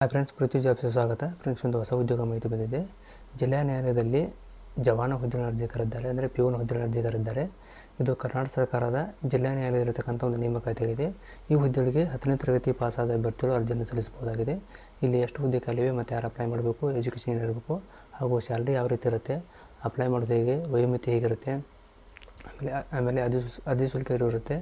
Hi friends Prithvi jobs ಸ್ವಾಗತ friends ಒಂದು ಹೊಸ ಉದ್ಯೋಗ ಮಾಹಿತಿ ಬಂದಿದೆ ಜಿಲ್ಲಾ ನ್ಯಾಯಾಲಯದಲ್ಲಿ ಜವಾನ ಹುದ್ದೆಗಳ ಅರ್ಜಿಕರಿದ್ದಾರೆ ಅಂದರೆ ಪಿಯೋನ ಹುದ್ದೆಗಳ ಅರ್ಜಿಕರಿದ್ದಾರೆ ಇದು ಕರ್ನಾಟಕ ಸರ್ಕಾರದ ಜಿಲ್ಲಾ ನ್ಯಾಯಾಲಯದಲ್ಲಿರ್ತಕ್ಕಂಥ ಒಂದು ನೇಮಕಾತಿಯಾಗಿದೆ ಈ ಹುದ್ದೆಗಳಿಗೆ ಹತ್ತನೇ ತರಗತಿ ಪಾಸಾದ ಅಭ್ಯರ್ಥಿಗಳು ಅರ್ಜಿಯನ್ನು ಸಲ್ಲಿಸಬಹುದಾಗಿದೆ ಇಲ್ಲಿ ಎಷ್ಟು ಹುದ್ದೆ ಖಾಲಿವೆ ಮತ್ತು ಯಾರು ಅಪ್ಲೈ ಮಾಡಬೇಕು ಎಜುಕೇಷನ್ ಏನಿರಬೇಕು ಹಾಗೂ ಸ್ಯಾಲ್ರಿ ಯಾವ ರೀತಿ ಇರುತ್ತೆ ಅಪ್ಲೈ ಮಾಡೋದು ಹೇಗೆ ವಯೋಮಿತಿ ಹೇಗಿರುತ್ತೆ ಆಮೇಲೆ ಆಮೇಲೆ ಅರ್ಜಿ ಅರ್ಜಿ ಶುಲ್ಕ ಇರುತ್ತೆ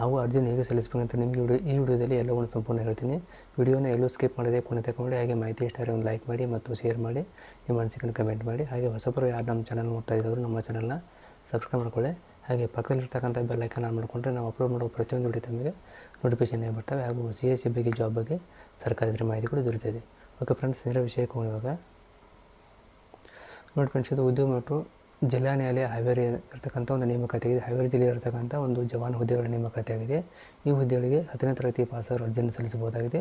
ಹಾಗೂ ಅರ್ಜಿನ ಹೇಗೆ ಸಲ್ಲಿಸಬೇಕಂತ ನಿಮಗೆ ಈ ವಿಡಿಯೋದಲ್ಲಿ ಎಲ್ಲವನ್ನು ಸಂಪೂರ್ಣ ಹೇಳ್ತೀನಿ. ವಿಡಿಯೋನ ಎಲ್ಲೂ ಸ್ಕಿಪ್ ಮಾಡದೆ ಕೊನೆ ತಗೊಂಡು ಹಾಗೆ ಮಾಹಿತಿ ಇಷ್ಟ ಒಂದು ಲೈಕ್ ಮಾಡಿ ಮತ್ತು ಶೇರ್ ಮಾಡಿ. ನಿಮ್ಮ ಅನಿಸಿಕೆಯನ್ನು ಕಮೆಂಟ್ ಮಾಡಿ. ಹಾಗೆ ಹೊಸಬರು ಯಾರು ನಮ್ಮ ಚಾನಲ್ ನೋಡ್ತಾ ಇದ್ದವರು ನಮ್ಮ ಚಾನಲ್ನ ಸಬ್ಸ್ಕ್ರೈಬ್ ಮಾಡ್ಕೊಳ್ಳಿ. ಹಾಗೆ ಪಕ್ಕದಲ್ಲಿರ್ತಕ್ಕಂಥ ಐಕನ್ ಆನ್ ಮಾಡಿಕೊಂಡ್ರೆ ನಾವು ಅಪ್ಲೋಡ್ ಮಾಡೋ ಪ್ರತಿಯೊಂದು ವಿಡಿಯೋ ತಮಗೆ ನೋಟಿಫಿಕೇಶನ್ ಬರ್ತವೆ. ಹಾಗೂ ಸಿ ಎಸ್ ಸಿ ಬಗ್ಗೆ ಜಾಬ್ ಬಗ್ಗೆ ಸರ್ಕಾರದ ಮಾಹಿತಿ ಕೂಡ ದೊರೆತಿದೆ ಓಕೆ ಫ್ರೆಂಡ್ಸ್ ಇದರ ವಿಷಯಕ್ಕೆ ಹೋಗುವಾಗ ನೋಡಿ ಫ್ರೆಂಡ್ಸ್ ಇದು ಉದ್ಯೋಗ ಮತ್ತು ಜಿಲ್ಲಾ ನ್ಯಾಯಾಲಯ ಹಾವೇರಿ ಒಂದು ಒಂದು ನೇಮಕಾತಿಯಾಗಿದೆ ಹಾವೇರಿ ಜಿಲ್ಲೆಯಲ್ಲಿ ಇರತಕ್ಕಂಥ ಒಂದು ಜವಾನ್ ಹುದ್ದೆಗಳ ನೇಮಕಾತಿಯಾಗಿದೆ ಈ ಹುದ್ದೆಗಳಿಗೆ ಹತ್ತನೇ ತರಗತಿ ಪಾಸಾದರು ಅರ್ಜಿಯನ್ನು ಸಲ್ಲಿಸಬಹುದಾಗಿದೆ.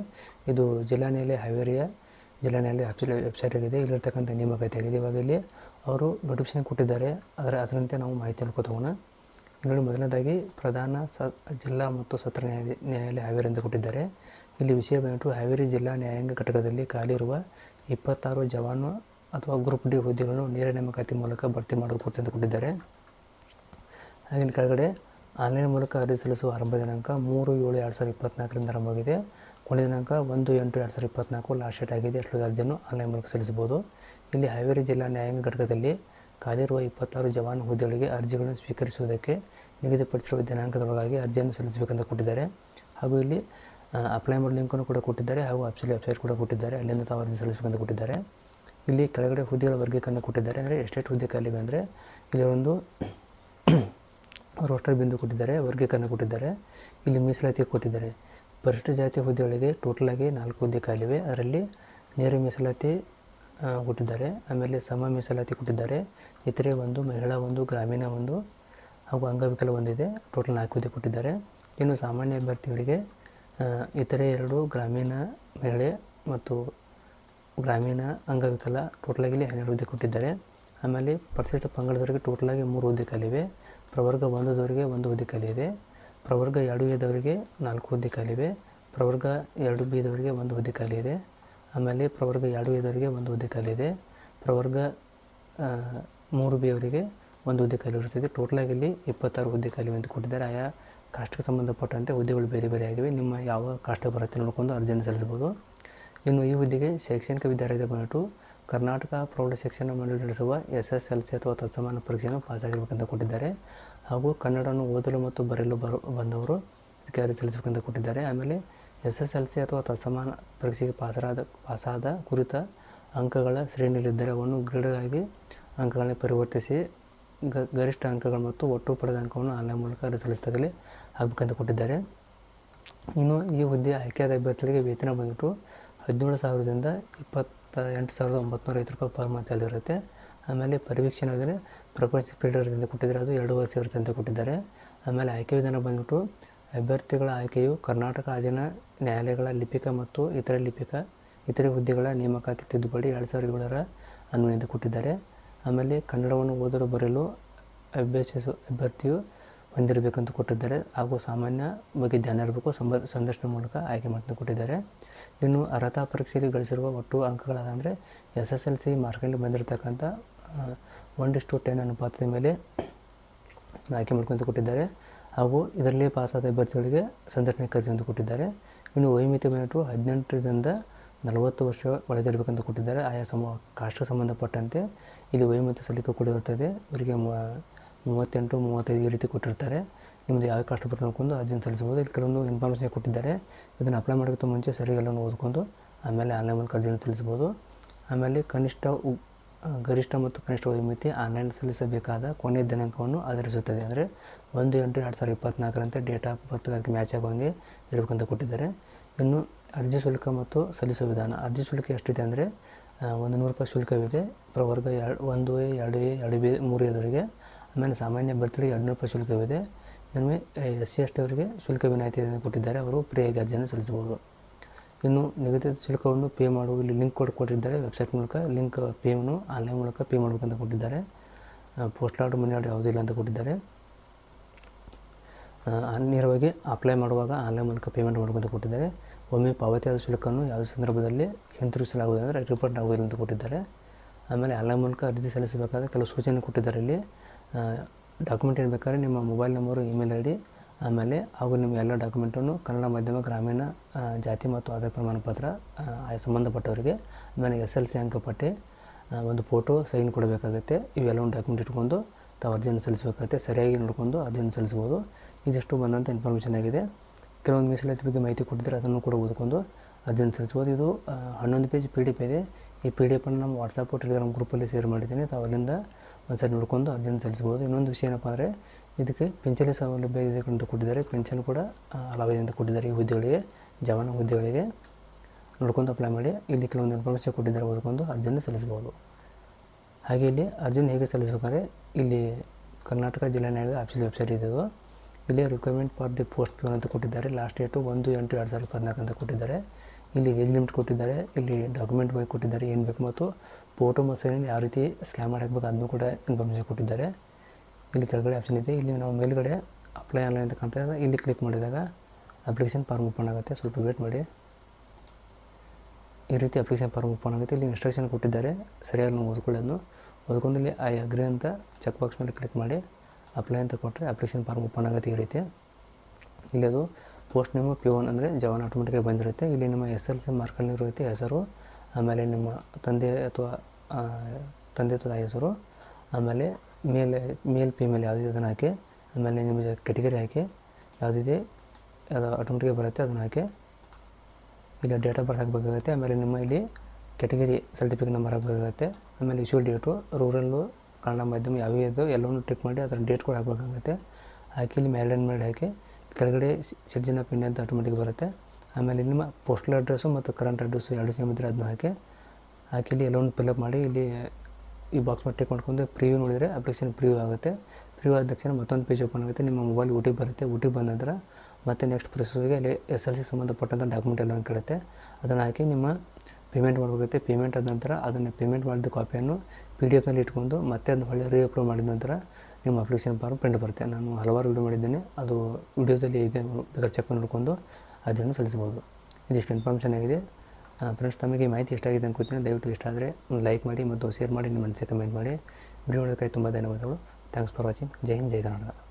ಇದು ಜಿಲ್ಲಾ ನ್ಯಾಯಾಲಯ ಹಾವೇರಿಯ ಜಿಲ್ಲಾ ನ್ಯಾಯಾಲಯ ವೆಬ್ಸೈಟ್ ವೆಬ್ಸೈಟ್ ಆಗಿದೆ ಇಲ್ಲಿರ್ತಕ್ಕಂಥ ನೇಮಕಾತಿಯಾಗಿದೆ ಇವಾಗ ಇಲ್ಲಿ ಅವರು ನೋಟಿಫಿಕೇಶನ್ ಕೊಟ್ಟಿದ್ದಾರೆ. ಅದರ ಅದರಂತೆ ನಾವು ಮಾಹಿತಿ ತಿಳ್ಕೊತೋಗೋಣ ಇದರಲ್ಲಿ ಮೊದಲನೇದಾಗಿ ಪ್ರಧಾನ ಸ ಜಿಲ್ಲಾ ಮತ್ತು ಸತ್ರ ನ್ಯಾಯ ನ್ಯಾಯಾಲಯ ಹಾವೇರಿ ಎಂದು ಕೊಟ್ಟಿದ್ದಾರೆ. ಇಲ್ಲಿ ವಿಷಯ ಬಂದ್ಬಿಟ್ಟು ಹಾವೇರಿ ಜಿಲ್ಲಾ ನ್ಯಾಯಾಂಗ ಘಟಕದಲ್ಲಿ ಖಾಲಿ ಇರುವ ಇಪ್ಪತ್ತಾರು ಜವಾನು ಅಥವಾ ಗ್ರೂಪ್ ಡಿ ಹುದ್ದೆಗಳನ್ನು ನೇರ ನೇಮಕಾತಿ ಮೂಲಕ ಭರ್ತಿ ಮಾಡಲು ಅಂತ ಕೊಟ್ಟಿದ್ದಾರೆ ಹಾಗಿನ ಕೆಳಗಡೆ ಆನ್ಲೈನ್ ಮೂಲಕ ಅರ್ಜಿ ಸಲ್ಲಿಸುವ ಆರಂಭ ದಿನಾಂಕ ಮೂರು ಏಳು ಎರಡು ಸಾವಿರದ ಇಪ್ಪತ್ತ್ನಾಲ್ಕರಿಂದ ಆರಂಭವಾಗಿದೆ. ಕೊನೆ ದಿನಾಂಕ ಒಂದು ಎಂಟು ಎರಡು ಸಾವಿರದ ಇಪ್ಪತ್ನಾಲ್ಕು ಲಾಸ್ಟ್ ಡೇಟ್ ಆಗಿದೆ. ಅಷ್ಟು ಅರ್ಜಿಯನ್ನು ಆನ್ಲೈನ್ ಮೂಲಕ ಸಲ್ಲಿಸಬಹುದು. ಇಲ್ಲಿ ಹಾವೇರಿ ಜಿಲ್ಲಾ ನ್ಯಾಯಾಂಗ ಘಟಕದಲ್ಲಿ ಖಾಲಿರುವ ಇಪ್ಪತ್ತಾರು ಜವಾನ್ ಹುದ್ದೆಗಳಿಗೆ ಅರ್ಜಿಗಳನ್ನು ಸ್ವೀಕರಿಸುವುದಕ್ಕೆ ನಿಗದಿಪಡಿಸಿರುವ ದಿನಾಂಕದೊಳಗಾಗಿ ಅರ್ಜಿಯನ್ನು ಸಲ್ಲಿಸಬೇಕಂತ ಕೊಟ್ಟಿದ್ದಾರೆ. ಹಾಗೂ ಇಲ್ಲಿ ಅಪ್ಲೈ ಮಾಡೋ ಲಿಂಕನ್ನು ಕೂಡ ಕೊಟ್ಟಿದ್ದಾರೆ ಹಾಗೂ ಅಪ್ಸಲ್ಲಿ ವೆಬ್ಸೈಟ್ ಕೂಡ ಕೊಟ್ಟಿದ್ದಾರೆ. ಅಲ್ಲಿಂದ ತಾವು ಅರ್ಜಿ ಸಲ್ಲಿಸಬೇಕಂತ ಕೊಟ್ಟಿದ್ದಾರೆ. ಇಲ್ಲಿ ಕೆಳಗಡೆ ಹುದ್ದೆಗಳ ವರ್ಗೀಕರಣ ಕೊಟ್ಟಿದ್ದಾರೆ. ಅಂದರೆ ಎಸ್ಟೇಟ್ ಹುದ್ದೆ ಖಾಲಿವೆ ಅಂದರೆ ಇಲ್ಲಿ ಒಂದು ರೋಸ್ಟರ್ ಬಿಂದು ಕೊಟ್ಟಿದ್ದಾರೆ, ವರ್ಗೀಕರಣ ಕೊಟ್ಟಿದ್ದಾರೆ. ಇಲ್ಲಿ ಮೀಸಲಾತಿ ಕೊಟ್ಟಿದ್ದಾರೆ. ಪರಿಶಿಷ್ಟ ಜಾತಿ ಹುದ್ದೆಗಳಿಗೆ ಟೋಟಲಾಗಿ ನಾಲ್ಕು ಹುದ್ದೆ ಖಾಲಿವೆ ಅದರಲ್ಲಿ ನೇರ ಮೀಸಲಾತಿ ಕೊಟ್ಟಿದ್ದಾರೆ. ಆಮೇಲೆ ಸಮ ಮೀಸಲಾತಿ ಕೊಟ್ಟಿದ್ದಾರೆ. ಇತರೆ ಒಂದು ಮಹಿಳಾ ಒಂದು, ಗ್ರಾಮೀಣ ಒಂದು ಹಾಗೂ ಅಂಗವಿಕಲ ಒಂದಿದೆ. ಟೋಟಲ್ ನಾಲ್ಕು ಹುದ್ದೆ ಕೊಟ್ಟಿದ್ದಾರೆ. ಇನ್ನು ಸಾಮಾನ್ಯ ಅಭ್ಯರ್ಥಿಗಳಿಗೆ ಇತರೆ ಎರಡು ಗ್ರಾಮೀಣ ಮಹಿಳೆ ಮತ್ತು ಗ್ರಾಮೀಣ ಅಂಗವಿಕಲ ಟೋಟಲಾಗಿ ಇಲ್ಲಿ ಹನ್ನೆರಡು ಹುದ್ದೆ ಕೊಟ್ಟಿದ್ದಾರೆ. ಆಮೇಲೆ ಪರಿಶಿಷ್ಟ ಪಂಗಡದವರಿಗೆ ಟೋಟಲಾಗಿ ಮೂರು ಹುದ್ದೆ ಖಾಲಿವೆ ಪ್ರವರ್ಗ ಒಂದದವರಿಗೆ ಒಂದು ಹುದ್ದೆ ಖಾಲಿ ಇದೆ ಪ್ರವರ್ಗ ಎರಡು ಎದವರಿಗೆ ನಾಲ್ಕು ಹುದ್ದೆ ಖಾಲಿವೆ ಪ್ರವರ್ಗ ಎರಡು ಬಿ ದವರಿಗೆ ಒಂದು ಹುದ್ದೆ ಖಾಲಿ ಇದೆ ಆಮೇಲೆ ಪ್ರವರ್ಗ ಎರಡು ಎದವರಿಗೆ ಒಂದು ಹುದ್ದೆ ಖಾಲಿ ಇದೆ ಪ್ರವರ್ಗ ಮೂರು ಬಿ ಅವರಿಗೆ ಒಂದು ಹುದ್ದೆ ಖಾಲಿ ಇರುತ್ತದೆ ಟೋಟಲಾಗಿ ಇಲ್ಲಿ ಇಪ್ಪತ್ತಾರು ಹುದ್ದೆ ಖಾಲಿ ಅಂತ ಕೊಟ್ಟಿದ್ದಾರೆ. ಆಯಾ ಕಾಸ್ಟ್ಗೆ ಸಂಬಂಧಪಟ್ಟಂತೆ ಹುದ್ದೆಗಳು ಬೇರೆ ಬೇರೆ ಆಗಿವೆ. ನಿಮ್ಮ ಯಾವ ಕಾಸ್ಟ್ ಬರುತ್ತೆ ನೋಡ್ಕೊಂಡು ಅರ್ಜಿಯನ್ನು ಸಲ್ಲಿಸಬಹುದು. ಇನ್ನು ಈ ಹುದ್ದೆಗೆ ಶೈಕ್ಷಣಿಕ ವಿದ್ಯಾರ್ಥಿ ಬಂದ್ಬಿಟ್ಟು ಕರ್ನಾಟಕ ಪ್ರೌಢ ಶಿಕ್ಷಣ ಮಂಡಳಿ ನಡೆಸುವ ಎಸ್ ಎಸ್ ಎಲ್ ಸಿ ಅಥವಾ ತತ್ಸಮಾನ ಪರೀಕ್ಷೆಯನ್ನು ಪಾಸಾಗಿರ್ಬೇಕಂತ ಕೊಟ್ಟಿದ್ದಾರೆ. ಹಾಗೂ ಕನ್ನಡವನ್ನು ಓದಲು ಮತ್ತು ಬರೆಯಲು ಬರು, ಬಂದವರು ಇದಕ್ಕೆ ಅರ್ಜಿ ಸಲ್ಲಿಸಬೇಕಂತ ಕೊಟ್ಟಿದ್ದಾರೆ. ಆಮೇಲೆ ಎಸ್ ಎಸ್ ಎಲ್ ಸಿ ಅಥವಾ ತತ್ಸಮಾನ ಪರೀಕ್ಷೆಗೆ ಪಾಸರಾದ, ಪಾಸಾದ ಕುರಿತ ಅಂಕಗಳ ಶ್ರೇಣಿಯಲ್ಲಿದ್ದರೆ ಅವನ್ನು ಗ್ರೇಡ್ಗಾಗಿ ಅಂಕಗಳನ್ನು ಪರಿವರ್ತಿಸಿ ಗ, ಗರಿಷ್ಠ ಅಂಕಗಳು ಮತ್ತು ಒಟ್ಟು ಪಡೆದ ಅಂಕವನ್ನು ಆನ್ಲೈನ್ ಮೂಲಕ ಅರ್ಜಿ ಸಲ್ಲಿಸಿದಾಗಲೇ ಆಗಬೇಕಂತ ಕೊಟ್ಟಿದ್ದಾರೆ. ಇನ್ನು ಈ ಹುದ್ದೆ ಆಯ್ಕೆಯಾದ ಅಭ್ಯರ್ಥಿಗಳಿಗೆ ವೇತನ ಬಂದ್ಬಿಟ್ಟು ಹದಿನೇಳು ಸಾವಿರದಿಂದ ಇಪ್ಪತ್ತ ಎಂಟು ಸಾವಿರದ ಒಂಬತ್ತು ಐವತ್ತು ರೂಪಾಯಿ ಪರ್ ಮಂತ್ ಇರುತ್ತೆ. ಆಮೇಲೆ ಪರಿವೀಕ್ಷಣೆ ಅಂದರೆ ಪ್ರಪಂಚ ಕ್ರೀಡೆಗಳಿಂದ ಕೊಟ್ಟಿದ್ದಾರೆ. ಅದು ಎರಡು ವರ್ಷ ಇರುತ್ತೆ ಅಂತ ಕೊಟ್ಟಿದ್ದಾರೆ. ಆಮೇಲೆ ಆಯ್ಕೆ ವಿಧಾನ ಬಂದ್ಬಿಟ್ಟು ಅಭ್ಯರ್ಥಿಗಳ ಆಯ್ಕೆಯು ಕರ್ನಾಟಕ ಅಧೀನ ನ್ಯಾಯಾಲಯಗಳ ಲಿಪಿಕ ಮತ್ತು ಇತರೆ ಲಿಪಿಕ, ಇತರೆ ಹುದ್ದೆಗಳ ನೇಮಕಾತಿ ತಿದ್ದುಪಡಿ ಎರಡು ಸಾವಿರದ ಏಳರ ಅನ್ವಯದಿಂದ ಕೊಟ್ಟಿದ್ದಾರೆ. ಆಮೇಲೆ ಕನ್ನಡವನ್ನು ಓದಲು ಬರೆಯಲು ಅಭ್ಯಸಿಸುವ ಅಭ್ಯರ್ಥಿಯು ಹೊಂದಿರಬೇಕಂತ ಕೊಟ್ಟಿದ್ದಾರೆ ಹಾಗೂ ಸಾಮಾನ್ಯ ಬಗ್ಗೆ ಧ್ಯಾನ ಇರಬೇಕು, ಸಂಬ, ಸಂದರ್ಶನ ಮೂಲಕ ಆಯ್ಕೆ ಮಾಡ್ತಾ ಕೊಟ್ಟಿದ್ದಾರೆ. ಇನ್ನು ಅರ್ಹತಾ ಪರೀಕ್ಷೆಯಲ್ಲಿ ಗಳಿಸಿರುವ ಒಟ್ಟು ಅಂಕಗಳಾದ ಅಂದರೆ ಎಸ್ ಎಸ್ ಎಲ್ ಸಿ ಮಾರ್ಕ್ನಲ್ಲಿ ಬಂದಿರತಕ್ಕಂಥ ಒನ್ ಟು ಟೆನ್ ಅನುಪಾತದ ಮೇಲೆ ಆಯ್ಕೆ ಮಾಡ್ಕೊಂತ ಕೊಟ್ಟಿದ್ದಾರೆ. ಹಾಗೂ ಇದರಲ್ಲಿ ಪಾಸಾದ ಅಭ್ಯರ್ಥಿಗಳಿಗೆ ಸಂದರ್ಶನ ಕರೆಸಿ ಅಂತ ಕೊಟ್ಟಿದ್ದಾರೆ. ಇನ್ನು ವಯೋಮಿತಿ ಬಂದ್ಬಿಟ್ಟು ಹದಿನೆಂಟರಿಂದ ನಲವತ್ತು ವರ್ಷ ಒಳಗಿರಬೇಕಂತ ಕೊಟ್ಟಿದ್ದಾರೆ. ಆಯಾ ಸಮ ಕಾಷ್ಟ ಸಂಬಂಧಪಟ್ಟಂತೆ ಇಲ್ಲಿ ವಯೋಮಿತಿ ಸಲ್ಲಿಕೆ ಕೂಡ ಇರ್ತದೆ ಇವರಿಗೆ ಮೂವತ್ತೆಂಟು, ಮೂವತ್ತೈದು ಈ ರೀತಿ ಕೊಟ್ಟಿರ್ತಾರೆ. ನಿಮ್ಮದು ಯಾವ ಕಷ್ಟ ಬರುತ್ತೆ ನೋಡ್ಕೊಂಡು ಅರ್ಜಿನ ಸಲ್ಲಿಸಬಹುದು. ಇಲ್ಲಿ ಕೆಲವೊಂದು ಇನ್ಫಾರ್ಮೇಷನ್ ಕೊಟ್ಟಿದ್ದಾರೆ. ಇದನ್ನು ಅಪ್ಲೈ ಮಾಡೋಕ್ಕಿಂತ ಮುಂಚೆ ಸರಿಗೆಲ್ಲವನ್ನು ಓದ್ಕೊಂಡು ಆಮೇಲೆ ಆನ್ಲೈನ್ ಮೂಲಕ ಅರ್ಜಿನ ಸಲ್ಲಿಸ್ಬೋದು ಆಮೇಲೆ ಕನಿಷ್ಠ ಗರಿಷ್ಠ ಮತ್ತು ಕನಿಷ್ಠ ವಯೋಮಿತಿ ಆನ್ಲೈನ್ ಸಲ್ಲಿಸಬೇಕಾದ ಕೊನೆಯ ದಿನಾಂಕವನ್ನು ಆಧರಿಸುತ್ತದೆ. ಅಂದರೆ ಒಂದು ಎಂಟು, ಎರಡು ಸಾವಿರದ ಇಪ್ಪತ್ನಾಲ್ಕರಂತೆ ಡೇಟ್ ಆಫ್ ಬರ್ತ್ಗೆ ಮ್ಯಾಚ್ ಆಗುವಂಗೆ ಇರಬೇಕಂತ ಕೊಟ್ಟಿದ್ದಾರೆ. ಇನ್ನು ಅರ್ಜಿ ಶುಲ್ಕ ಮತ್ತು ಸಲ್ಲಿಸುವ ವಿಧಾನ. ಅರ್ಜಿ ಶುಲ್ಕ ಎಷ್ಟಿದೆ ಅಂದರೆ ಒಂದು ನೂರು ರೂಪಾಯಿ ಶುಲ್ಕವಿದೆ. ಪ್ರವರ್ಗ ಎರಡು, ಒಂದು ಎರಡು ಎರಡು ಬಿ, ಮೂರು ಎದವರಿಗೆ ಆಮೇಲೆ ಸಾಮಾನ್ಯ ಭರ್ತರಿಗೆ ಎರಡು ರೂಪಾಯಿ ಶುಲ್ಕವಿದೆ. ಇನ್ನು ಎಸ್ ಸಿ ಎಸ್ ಟಿ ಅವರಿಗೆ ಶುಲ್ಕ ವಿನಾಯಿತಿಯನ್ನು ಕೊಟ್ಟಿದ್ದಾರೆ. ಅವರು ಫ್ರೀಯಾಗಿ ಅರ್ಜಿಯನ್ನು ಸಲ್ಲಿಸಬಹುದು. ಇನ್ನು ನಿಗದಿತ ಶುಲ್ಕವನ್ನು ಪೇ ಮಾಡುವ ಇಲ್ಲಿ ಲಿಂಕ್ ಕೊಟ್ಟು ಕೊಟ್ಟಿದ್ದಾರೆ. ವೆಬ್ಸೈಟ್ ಮೂಲಕ ಲಿಂಕ್ ಪೇವನ್ನು ಆನ್ಲೈನ್ ಮೂಲಕ ಪೇ ಮಾಡಬೇಕಂತ ಕೊಟ್ಟಿದ್ದಾರೆ. ಪೋಸ್ಟ್ ಆರ್ಡರ್ ಮನಿ ಆರ್ಡರ್ ಯಾವುದಿಲ್ಲ ಅಂತ ಕೊಟ್ಟಿದ್ದಾರೆ. ನೇರವಾಗಿ ಅಪ್ಲೈ ಮಾಡುವಾಗ ಆನ್ಲೈನ್ ಮೂಲಕ ಪೇಮೆಂಟ್ ಮಾಡಬೇಕಂತ ಕೊಟ್ಟಿದ್ದಾರೆ. ಒಮ್ಮೆ ಪಾವತಿಯಾದ ಶುಲ್ಕವನ್ನು ಯಾವುದೇ ಸಂದರ್ಭದಲ್ಲಿ ಹಿಂತಿರುಗಿಸಲಾಗುವುದು ಅಂದರೆ ರಿಫಂಡ್ ಆಗುವುದಿಲ್ಲ ಅಂತ ಕೊಟ್ಟಿದ್ದಾರೆ. ಆಮೇಲೆ ಆನ್ಲೈನ್ ಮೂಲಕ ಅರ್ಜಿ ಸಲ್ಲಿಸಬೇಕಾದ ಕೆಲವು ಸೂಚನೆ ಕೊಟ್ಟಿದ್ದಾರೆ ಇಲ್ಲಿ. ಡಾಕ್ಯುಮೆಂಟ್ ಏನು ಬೇಕಾದ್ರೆ ನಿಮ್ಮ mobile number email I D ಆಮೇಲೆ ಹಾಗೂ ನಿಮ್ಮ ಎಲ್ಲ ಡಾಕ್ಯುಮೆಂಟನ್ನು ಕನ್ನಡ ಮಾಧ್ಯಮ, ಗ್ರಾಮೀಣ ಜಾತಿ ಮತ್ತು ಆದಾಯ ಪ್ರಮಾಣ ಪತ್ರ ಸಂಬಂಧಪಟ್ಟವರಿಗೆ, ಆಮೇಲೆ ಎಸ್ ಎಲ್ ಸಿ ಅಂಕಪಟ್ಟಿ ಒಂದು ಫೋಟೋ ಸೈನ್ ಕೊಡಬೇಕಾಗುತ್ತೆ. ಇವೆಲ್ಲವನ್ನು ಡಾಕ್ಯುಮೆಂಟ್ ಇಟ್ಕೊಂಡು ತಾವು ಅರ್ಜಿಯನ್ನು ಸಲ್ಲಿಸಬೇಕಾಗುತ್ತೆ. ಸರಿಯಾಗಿ ನೋಡಿಕೊಂಡು ಅರ್ಜಿಯನ್ನು ಸಲ್ಲಿಸ್ಬೋದು ಇದಿಷ್ಟು ಬಂದಂಥ ಇನ್ಫಾರ್ಮೇಷನ್ ಆಗಿದೆ. ಕೆಲವೊಂದು ಮೀಸಲಾತಿ ಬಗ್ಗೆ ಮಾಹಿತಿ ಕೊಟ್ಟಿದ್ದರೆ ಅದನ್ನು ಕೂಡ ಓದ್ಕೊಂಡು ಅರ್ಜಿಯನ್ನು ಸಲ್ಲಿಸ್ಬೋದು ಇದು ಹನ್ನೊಂದು ಪೇಜ್ ಪಿ ಡಿ ಎಫ್ ಇದೆ. ಈ ಪಿ ಡಿ ಎಫನ್ನು ನಮ್ಮ ವಾಟ್ಸಪ್ಪು ಟೆಲಿಗ್ರಾಮ್ ಗ್ರೂಪಲ್ಲಿ ಶೇರ್ ಮಾಡಿದ್ದೀನಿ. ತಾವು ಅಲ್ಲಿಂದ ಒಂದ್ಸರಿ ನೋಡ್ಕೊಂಡು ಅರ್ಜಿಯನ್ನು ಸಲ್ಲಿಸ್ಬೋದು. ಇನ್ನೊಂದು ವಿಷಯ ಏನಪ್ಪ ಅಂದರೆ, ಇದಕ್ಕೆ ಪಿಂಚಣಿ ಸೌಲಭ್ಯ ಇದೆ ಅಂತ ಕೊಟ್ಟಿದ್ದಾರೆ. ಪೆನ್ಷನ್ ಕೂಡ ಅಲಾವಿದೆ ಅಂತ ಕೊಟ್ಟಿದ್ದಾರೆ ಈ ಹುದ್ದೆಗಳಿಗೆ, ಜವಾನ ಹುದ್ದೆಗಳಿಗೆ. ನೋಡ್ಕೊಂಡು ಅಪ್ಲೈ ಮಾಡಿ, ಇಲ್ಲಿ ಕೆಲವೊಂದು ಇನ್ಫಾರ್ಮೇಷನ್ ಕೊಟ್ಟಿದ್ದಾರೆ ಓದ್ಕೊಂಡು ಅರ್ಜಿಯನ್ನು ಸಲ್ಲಿಸ್ಬೋದು. ಹಾಗೆ ಇಲ್ಲಿ ಅರ್ಜಿಯನ್ನು ಹೇಗೆ ಸಲ್ಲಿಸಬೇಕಾದ್ರೆ, ಇಲ್ಲಿ ಕರ್ನಾಟಕ ಜಿಲ್ಲಾ ನ್ಯಾಯಾಲಯದ ಆಫೀಸ್ ವೆಬ್ಸೈಟ್ ಇದೆ ಇಲ್ಲಿ requirement for the post peon ಅಂತ ಕೊಟ್ಟಿದ್ದಾರೆ. ಲಾಸ್ಟ್ ಡೇಟು ಒಂದು ಎಂಟು ಎರಡು ಸಾವಿರದ ಇಪ್ಪತ್ನಾಲ್ಕು ಅಂತ ಕೊಟ್ಟಿದ್ದಾರೆ. ಇಲ್ಲಿ ಏಜ್ ಲಿಮಿಟ್ ಕೊಟ್ಟಿದ್ದಾರೆ. ಇಲ್ಲಿ ಡಾಕ್ಯುಮೆಂಟ್ ಬಗ್ಗೆ ಕೊಟ್ಟಿದ್ದಾರೆ. ಏನು ಬೇಕು ಮತ್ತು ಫೋಟೋ ಮತ್ತು ಯಾವ ರೀತಿ ಸ್ಕ್ಯಾನ್ ಮಾಡಿ ಹಾಕ್ಬೇಕು ಅದನ್ನು ಕೂಡ ಇನ್ಫಾರ್ಮೇಷನ್ ಕೊಟ್ಟಿದ್ದಾರೆ. ಇಲ್ಲಿ ಕೆಳಗಡೆ ಆಪ್ಷನ್ ಇದೆ. ಇಲ್ಲಿ ನಾವು ಮೇಲ್ಗಡೆ ಅಪ್ಲೈ ಆನ್ಲೈನ್ ಅಂತ ಕಾಣ್ತಾ ಇದೆ. ಇಲ್ಲಿ ಕ್ಲಿಕ್ ಮಾಡಿದಾಗ ಅಪ್ಲಿಕೇಶನ್ ಫಾರ್ಮ್ ಓಪನ್ ಆಗುತ್ತೆ. ಸ್ವಲ್ಪ ವೇಟ್ ಮಾಡಿ. ಈ ರೀತಿ ಅಪ್ಲಿಕೇಶನ್ ಫಾರ್ಮ್ ಓಪನ್ ಆಗುತ್ತೆ. ಇಲ್ಲಿ ಇನ್ಸ್ಟ್ರಕ್ಷನ್ ಕೊಟ್ಟಿದ್ದಾರೆ. ಸರಿಯಾಗಿ ನಾವು ಓದ್ಕೊಳ್ಳೋದು ಓದ್ಕೊಂಡು ಇಲ್ಲಿ ಐ ಅಗ್ರಿ ಅಂತ ಚೆಕ್ ಬಾಕ್ಸ್ ಮೇಲೆ ಕ್ಲಿಕ್ ಮಾಡಿ ಅಪ್ಲೈ ಅಂತ ಕೊಟ್ಟರೆ ಅಪ್ಲಿಕೇಶನ್ ಫಾರ್ಮ್ ಓಪನ್ ಆಗುತ್ತೆ ಈ ರೀತಿ. ಇಲ್ಲಿ ಅದು ಪೋಸ್ಟ್ ನೇಮು ಪಿ ಒನ್ ಅಂದರೆ ಜವಾನ್ ಆಟೋಮೆಟಿಕಾಗಿ ಬಂದಿರುತ್ತೆ. ಇಲ್ಲಿ ನಮ್ಮ ಎಸ್ ಎಲ್ ಸಿ ಮಾರ್ಕಲ್ಲಿರುತ್ತೆ ಹೆಸರು ಆಮೇಲೆ ನಿಮ್ಮ ತಂದೆ ಅಥವಾ ತಂದೆ ಅಥವಾ ಹೆಸರು ಆಮೇಲೆ ಮೇಲ್ ಮೇಲ್ ಫೀಮೇಲ್ ಯಾವುದಿದೆ ಅದನ್ನು ಹಾಕಿ, ಆಮೇಲೆ ನಿಮ್ಮ ಕೆಟಗರಿ ಹಾಕಿ, ಯಾವುದಿದೆ ಅದು ಆಟೋಮೆಟಿಕಾಗಿ ಬರುತ್ತೆ, ಅದನ್ನು ಹಾಕಿ ಇಲ್ಲಿ ಡೇಟ್ ಆಫ್ ಬರ್ತ್ ಹಾಕಬೇಕಾಗುತ್ತೆ, ಆಮೇಲೆ ನಿಮ್ಮ ಇಲ್ಲಿ ಕೆಟಗರಿ ಸರ್ಟಿಫಿಕೇಟ್ ನಂಬರ್ ಹಾಕಬೇಕಾಗುತ್ತೆ, ಆಮೇಲೆ ಇಶ್ಯೂ ಡೇಟು ರೂರಲ್ಲು ಕನ್ನಡ ಮಾಧ್ಯಮ ಯಾವ ಇದು ಎಲ್ಲವನ್ನು ಟಿಕ್ ಮಾಡಿ ಅದರ ಡೇಟ್ ಕೂಡ ಹಾಕಬೇಕಾಗುತ್ತೆ. ಹಾಕಿ ಇಲ್ಲಿ ಮೇಲೆ ಮೇಲೆ ಹಾಕಿ ಕೆಳಗಡೆ ಸಿಟಿಜನ್ ಆಫ್ ಇಂಡಿಯಾ ಅಂತ ಆಟೋಮೆಟಿಕ್ ಬರುತ್ತೆ. ಆಮೇಲೆ ನಿಮ್ಮ ಪೋಸ್ಟಲ್ ಅಡ್ರೆಸ್ಸು ಮತ್ತು ಕರೆಂಟ್ ಅಡ್ರೆಸ್ಸು ಎರಡು ಸೇಮ್ ಇದ್ದರೆ ಅದನ್ನ ಹಾಕಿ ಹಾಕಿ ಇಲ್ಲಿ ಎಲ್ಲವನ್ನು ಫಿಲಪ್ ಮಾಡಿ ಇಲ್ಲಿ ಈ ಬಾಕ್ಸ್ ಮೇಲೆ ಕೊಂಡ್ಕೊಂಡು ಪ್ರಿವ್ಯೂ ನೋಡಿದರೆ ಅಪ್ಲಿಕೇಶನ್ ಪ್ರಿವ್ಯೂ ಆಗುತ್ತೆ. ಪ್ರಿವ್ಯೂ ಆದ ತಕ್ಷಣ ಮತ್ತೊಂದು ಪೇಜ್ ಓಪನ್ ಆಗುತ್ತೆ, ನಿಮ್ಮ ಮೊಬೈಲ್ ಊಟಿ ಬರುತ್ತೆ. ಊಟಿ ಬಂದ ನಂತರ ಮತ್ತೆ ನೆಕ್ಸ್ಟ್ ಪ್ರೊಸೆಸ್ಗೆ ಅಲ್ಲಿ ಎಸ್ ಎಲ್ ಸಿ ಸಂಬಂಧಪಟ್ಟಂಥ ಡಾಕ್ಯುಮೆಂಟ್ ಎಲ್ಲ ಕೇಳುತ್ತೆ ಅದನ್ನು ಹಾಕಿ ನಿಮ್ಮ ಪೇಮೆಂಟ್ ಮಾಡಬೇಕಾಗುತ್ತೆ. ಪೇಮೆಂಟ್ ಆದ ನಂತರ ಅದನ್ನು ಪೇಮೆಂಟ್ ಮಾಡಿದ ಕಾಪಿಯನ್ನು ಪಿ ಡಿ ಎಫ್ನಲ್ಲಿ ಇಟ್ಕೊಂಡು ಮತ್ತೆ ಅದನ್ನ ಹೊಳ್ಳಿ ರೀ ಅಪ್ರೂವ್ ಮಾಡಿದ ನಂತರ ನಿಮ್ಮ ಅಪ್ಲಿಕೇಶನ್ ಫಾರ್ಮ್ ಪ್ರಿಂಟ್ ಬರುತ್ತೆ. ನಾನು ಹಲವಾರು ವಿಡಿಯೋ ಮಾಡಿದ್ದೇನೆ. ಅದು ವಿಡಿಯೋಸಲ್ಲಿ ಇದೆ, ಬೇಕಾದ್ರೆ ಚೆಕ್ ನೋಡಿಕೊಂಡು ಅದನ್ನು ಸಲ್ಲಿಸಬಹುದು. ಇದಿಷ್ಟು ಇನ್ಫಾರ್ಮೇಷನ್ ಆಗಿದೆ. ಫ್ರೆಂಡ್ಸ್, ತಮಗೆ ಮಾಹಿತಿ ಇಷ್ಟ ಆಗಿದೆ ಅನ್ಕೋತೀನಿ ದಯವಿಟ್ಟು ಇಷ್ಟ ಆದರೆ ಲೈಕ್ ಮಾಡಿ ಮತ್ತು ಶೇರ್ ಮಾಡಿ, ನಿಮ್ಮ ಮನಸ್ಸಿಗೆ ಕಮೆಂಟ್ ಮಾಡಿ. ವಿಡಿಯೋ ನೋಡೋದಕ್ಕೆ ತುಂಬ ಧನ್ಯವಾದಗಳು. Thanks for watching. Jai Hind, Jai Kannada